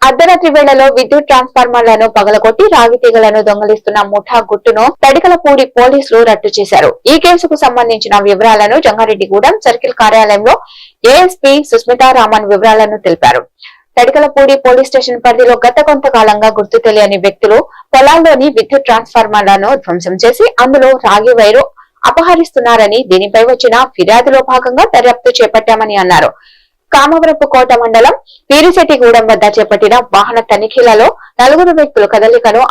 అర్ధరాత్రి వేళలో విద్యుత్ ట్రాన్స్ఫార్మర్లను పగలగొట్టి రాగి తీగలను దొంగలిస్తున్న ముఠా గుట్టును తడికలపూడి పోలీసులు రట్టు చేశారు. ఈ కేసుకు సంబంధించిన వివరాలను జంగారెడ్డిగూడెం సర్కిల్ కార్యాలయంలో ఏఎస్పీ సుస్మితారామన్ వివరాలను తెలిపారు. తడికలపూడి పోలీస్ స్టేషన్ పరిధిలో గత కొంతకాలంగా గుర్తు తెలియని వ్యక్తులు పొలాల్లోని విద్యుత్ ట్రాన్స్ఫార్మర్లను ధ్వంసం చేసి అందులో రాగి వైరు అపహరిస్తున్నారని దీనిపై వచ్చిన ఫిర్యాదులో భాగంగా దర్యాప్తు చేపట్టామని అన్నారు. కామవరపు కోట మండలం వీరిశెట్టిగూడెం వద్ద చేపట్టిన వాహన తనిఖీలలో నలుగురు వ్యక్తుల కదలికను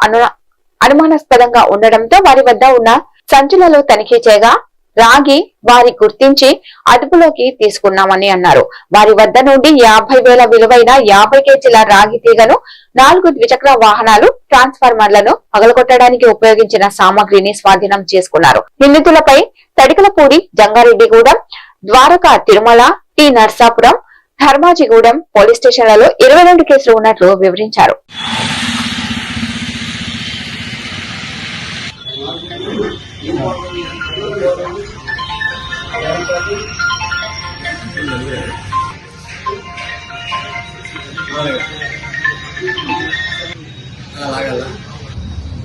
అనుమానాస్పదంగా ఉండడంతో వారి వద్ద ఉన్న సంచులలో తనిఖీ చేయగా రాగి వారి గుర్తించి అదుపులోకి తీసుకున్నామని అన్నారు. వారి వద్ద నుండి యాభై వేల విలువైన యాభై కేజీల రాగి తీగను నాలుగు ద్విచక్ర వాహనాలు ట్రాన్స్ఫార్మర్లను పగలగొట్టడానికి ఉపయోగించిన సామాగ్రిని స్వాధీనం చేసుకున్నారు. నిందితులపై తడికలపూడి జంగారెడ్డిగూడెం ద్వారకా తిరుమల టి నర్సాపురం ధర్మాజిగూడెం పోలీస్ స్టేషన్లలో ఇరవై రెండు కేసులు ఉన్నట్లు వివరించారు.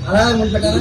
అలా ముందు పెట్టాలా?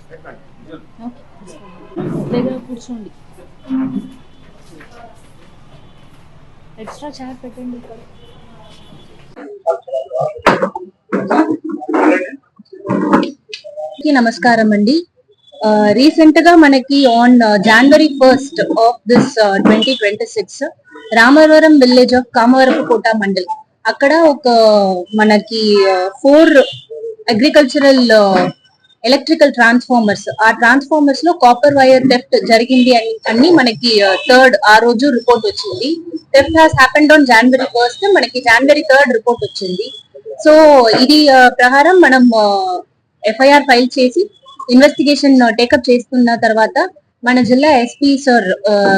దగ్గర కూర్చోండి. ఎక్స్ట్రా చాట్ పెట్టండి ఇక్కడ. నమస్కారం అండి. రీసెంట్గా మనకి on January first of this twenty twenty six Ramavaram village of Kamavarapu Kota mandal. అక్కడ ఒక మనకి ఫోర్ అగ్రికల్చరల్ ఎలక్ట్రికల్ ట్రాన్స్ఫార్మర్స్ ఆ ట్రాన్స్ఫార్మర్స్లో కాపర్ వైర్ థెఫ్ట్ జరిగింది అని అన్ని మనకి థర్డ్ ఆ రోజు రిపోర్ట్ వచ్చింది. Theft has happened on January first మనకి జనవరి థర్డ్ రిపోర్ట్ వచ్చింది. సో ఇది ప్రకారం మనం ఎఫ్ఐఆర్ ఫైల్ చేసి ఇన్వెస్టిగేషన్ టేకప్ చేసుకున్న తర్వాత మన జిల్లా SP sir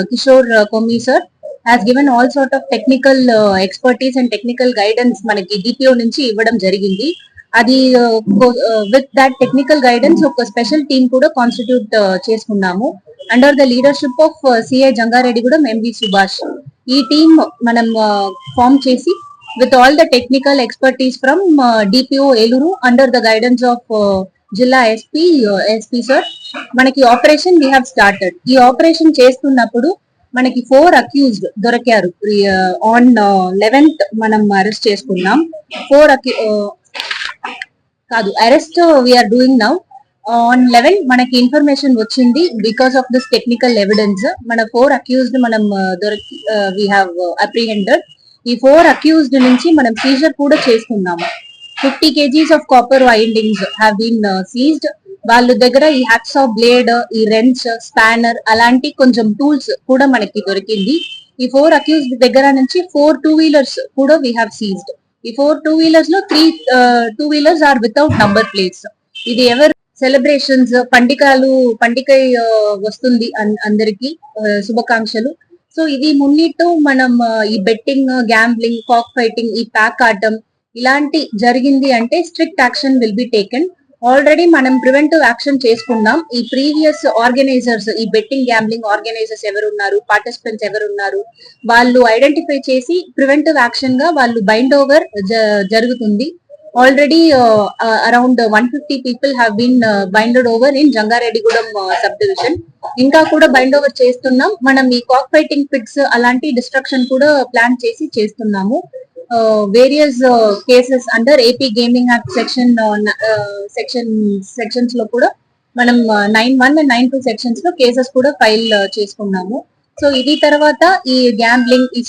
Kishore Kommi sir has given all sort of technical expertise and technical guidance మనకి డిపిఓ నుంచి ఇవ్వడం జరిగింది. అది విత్ దాట్ టెక్నికల్ గైడెన్స్ ఒక స్పెషల్ టీమ్ కూడా కాన్స్టిట్యూట్ చేసుకున్నాము. Under the leadership of CI Jangareddy కూడా ఎంవి సుభాష్ ఈ టీమ్ మనం ఫామ్ చేసి with all the technical expertise from DPO Eluru under the guidance of jilla SP SP sir మనకి operation we have started ఈ operation చేస్తున్నప్పుడు మనకి four accused దొరికారు. On eleventh మనం అరెస్ట్ చేసుకున్నాం. ఫోర్ కాదు arrest we're doing now on eleven మనకి information వచ్చింది because of this technical evidence మన ఫోర్ అక్యూజ్డ్ మనం uh, దొరికి వీ హ్యావ్ అప్రిహెండెడ్ ఈ ఫోర్ అక్యూజ్డ్ నుంచి మనం సీజర్ కూడా చేసుకున్నాము. Fifty KGs of copper windings have been seized వాళ్ళ దగ్గర ఈ హ్యాక్స్ ఆఫ్ బ్లేడ్ ఈ రెంచ్ స్పానర్ అలాంటి కొంచెం టూల్స్ కూడా మనకి దొరికింది. ఈ ఫోర్ అక్యూజ్డ్ దగ్గర నుంచి ఫోర్ టూ వీలర్స్ కూడా వీ హ్యావ్ సీజ్డ్ ఈ four two వీలర్స్లో three two wheelers are without number plates. ఇది ఎవరు సెలబ్రేషన్స్ పండికాలు పండిక వస్తుంది అన్- అందరికి శుభాకాంక్షలు. సో ఇది మున్నిట్టు మనం ఈ బెట్టింగ్ గ్యాంబ్లింగ్ కాక్ ఫైటింగ్ ఈ ప్యాక్ ఆటం ఇలాంటి జరిగింది అంటే strict action will be taken. Already మనం ప్రివెంటివ్ యాక్షన్ చేసుకున్నాం ఈ ప్రీవియస్ ఆర్గనైజర్స్ ఈ బెట్టింగ్ గ్యాంబ్లింగ్ ఆర్గనైజర్స్ ఎవరున్నారు? పార్టిసిపెంట్స్ ఎవరున్నారు? వాళ్ళు ఐడెంటిఫై చేసి ప్రివెంటివ్ యాక్షన్గా వాళ్ళు బైండ్ ఓవర్ జరుగుతుంది. Already around one fifty people have been binded over in Jangareddygudem sub division ఇంకా కూడా బైండ్ ఓవర్ చేస్తున్నాం. మనం ఈ కాక్ ఫైటింగ్ పిట్స్ అలాంటి డిస్ట్రక్షన్ కూడా ప్లాన్ చేసి చేస్తున్నాము. Various cases under AP gaming act section section సెక్షన్స్లో కూడా మనం nine one and nine two సెక్షన్స్లో cases కూడా ఫైల్ చేసుకున్నాము. సో ఇది తర్వాత ఈ గ్యాంబ్లింగ్ ఈ